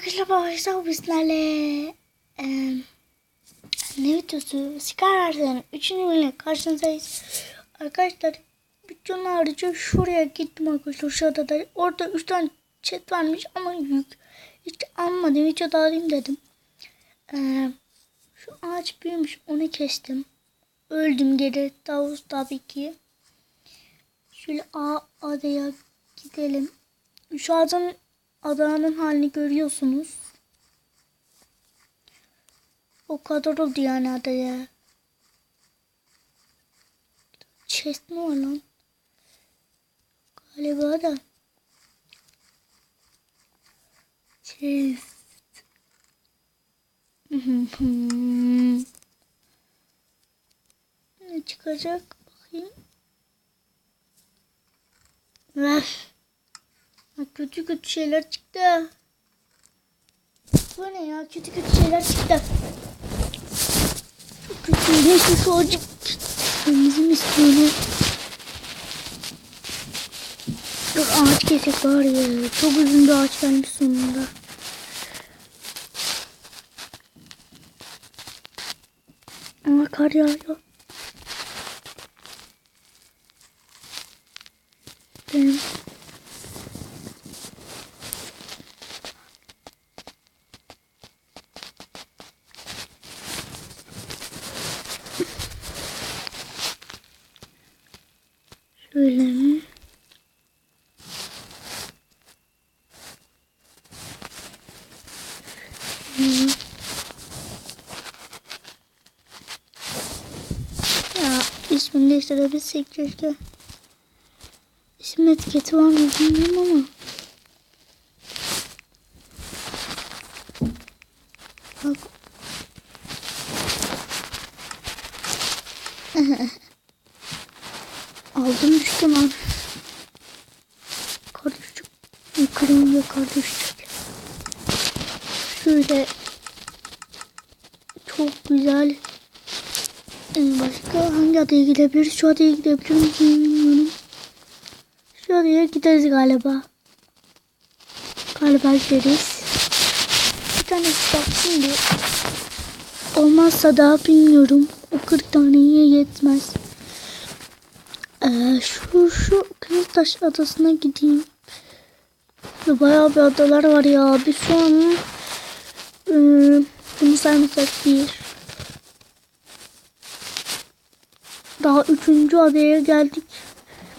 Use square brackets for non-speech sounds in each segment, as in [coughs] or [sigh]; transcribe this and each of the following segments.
Arkadaşlar babacığım bizlerle eee ne videosu? Skyrim'ın 3. bölümüne karşınızdayız. Arkadaşlar bütün harici şuraya gittim arkadaşlar şurada da orada 3 tane chat varmış ama yük. Hiç almadım videoda alayım dedim. Eee şu ağaç büyümüş onu kestim. Öldüm geri tavus tabii ki. Şöyle A adaya gidelim. Şu adanın, adanın halini görüyorsunuz. O kadar oldu yani adaya. Chest mi var lan? Galiba da. Chest. [laughs] ne çıkacak? Bakayım. Öf. Kötü kötü şeyler çıktı. Bu ne ya? Kötü kötü şeyler çıktı. Kötü. Neyse şu acı. Kırmızı mı istiyor Dur ağaç kesek var ya. Çok uzun bir ağaç gelmiş sonunda. Ama kar yağıyor. Benim Şöyle mi? Ya ismini değiştirebilsek keşke. İsim etiketi var mı bilmiyorum ama. Aldım düştü lan. Kar düştü. Yukarıya ve kar düştü. Şöyle. Çok güzel. Ee, başka hangi adaya gidebiliriz? Şu adaya gidebilir miyiz bilmiyorum. Şu adaya gideriz galiba. Galiba gideriz. Bir tane baksın bir. Olmazsa daha bilmiyorum. O 40 taneye yetmez. Ee, şu şu Kızıltaş adasına gideyim. Bayağı bir adalar var ya. Biz şu an e, bunu saymazsak bir. Daha üçüncü adaya geldik.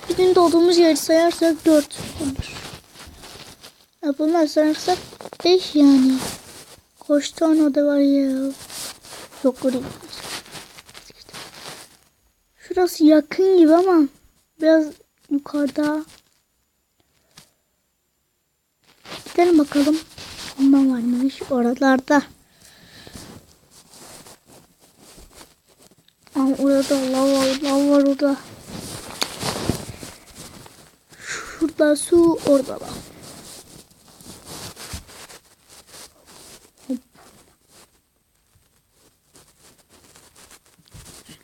Bizim doğduğumuz yeri sayarsak dört olur. Ya bunlar sayarsak beş yani. Tane ada var ya. Yok oraya. Şurası yakın gibi ama biraz yukarıda. Gidelim bakalım. Ondan varmış oralarda. Ama orada lav var, lav var orada. Şurada su, orada lav.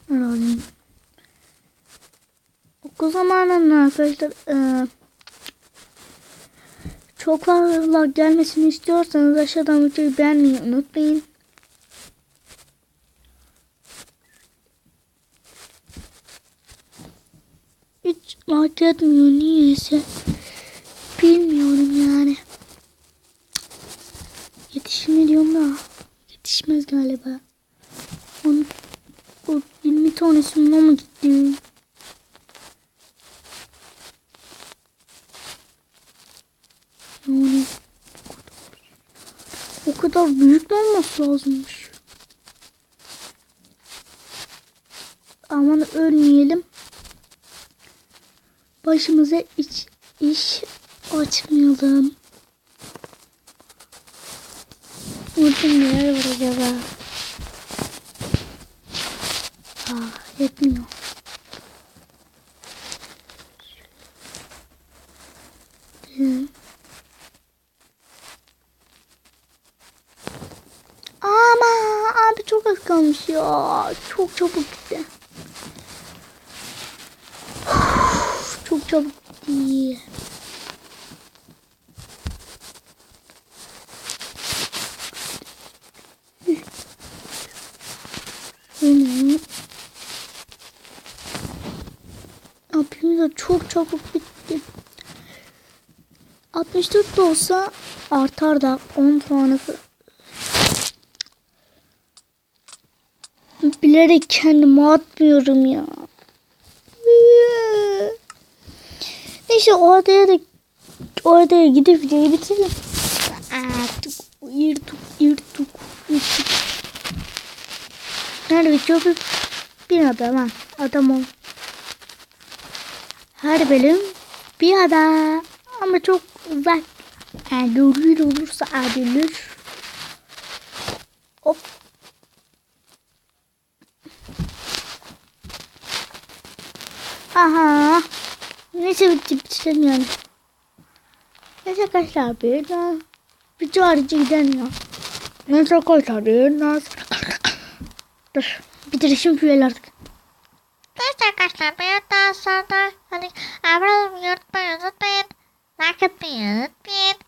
Herhalde. Okul zamanında arkadaşlar e, çok fazla gelmesini istiyorsanız aşağıdan videoyu beğenmeyi unutmayın. Hiç fark etmiyor niyeyse. Bilmiyorum yani. Yetişir mi diyorum da. Yetişmez galiba. Onu, o 20 tanesinden mı gitti? Yani o kadar büyük olması lazımmış. Aman ölmeyelim. Başımıza iç, iş açmayalım. Orada neler var acaba? kalmış ya. Çok çabuk gitti. Çok çabuk gitti. Abimiz çok çabuk bitti. 64 de olsa artar da 10 puanı fa- Bilerek kendime atmıyorum ya. Neyse o adaya da o adaya gidip videoyu bitirelim. Aa, tuk, yırtuk, yırtuk, yırtuk. Nerede bitiyor? Bir, adam ha. Adam ol. Her bölüm bir ada. Ama çok uzak. Yani olur olursa ayrılır. Hop. Aha. Neyse bitti bitirelim yani. Neyse arkadaşlar bir daha harici gidelim ya. Neyse arkadaşlar bir daha [coughs] Dur bitirişim şöyle artık. Neyse arkadaşlar bir daha sonra hani abone olmayı unutmayın unutmayın. Like etmeyi unutmayın.